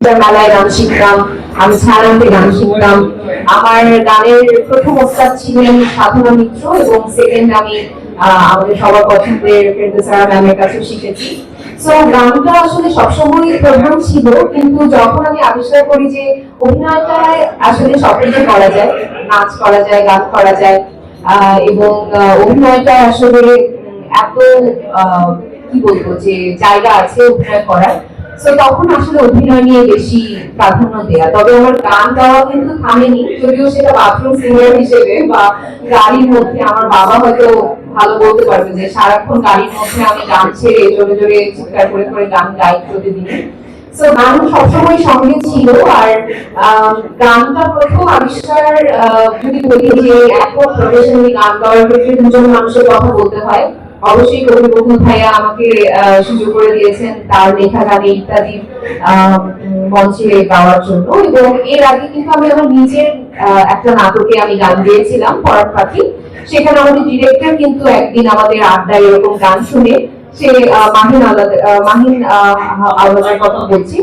মেলায় গান শিখতাম, আমি ছাড়াতে গান শিখতাম। আমার গানের প্রথম ওস্তাদ ছিলেন সাধনা মিত্র এবং সেকেন্ড আমি আমাদের সবার পছন্দের ফেরদৌসারা ম্যামের কাছে শিখেছি। সো গানটা আসলে সবসময় প্রধান ছিল, কিন্তু যখন আমি আবিষ্কার করি যে অভিনয়টা আসলে সব কিছু করা যায়, নাচ করা যায়, গান করা যায় এবং অভিনয়টা আসলে এত কি বলব যে জায়গা আছে অভিনয় করার তো তখন আসলে অভিনয় নিয়ে বেশি প্রাধান্য দেয়া। তবে আমার গান গাওয়া কিন্তু থামেনি। যদিও সেটা বাথরুম সিঙ্গার হিসেবে বা গাড়ির মধ্যে আমার বাবা হয়তো ভালো বলতে পারবে যে, সারাক্ষণ গাড়ির মধ্যে আমি গান ছেড়ে জোরে জোরে চিৎকার করে করে গান গাই প্রতিদিন। তো গান সবসময় সঙ্গে ছিল আর গানটা প্রথম আবিষ্কার যদি বলি যে, এত প্রফেশনালি গান গাওয়ার ক্ষেত্রে দুজন মানুষের কথা বলতে হয়। অবশ্যই কবি বন্ধু ভাইয়া আমাকে সুযোগ করে দিয়েছেন তার লেখা গানে ইত্যাদি মঞ্চে গাওয়ার জন্য। এবং এর আগে কিন্তু আমি আমার নিজের একটা নাটকে আমি গান গেয়েছিলাম পরাণ পাখি। সেখানে আমাদের ডিরেক্টর কিন্তু একদিন আমাদের আড্ডায় এরকম গান শুনে সে মাহিন আলাদা মাহিন আলাদার কথা বলছি।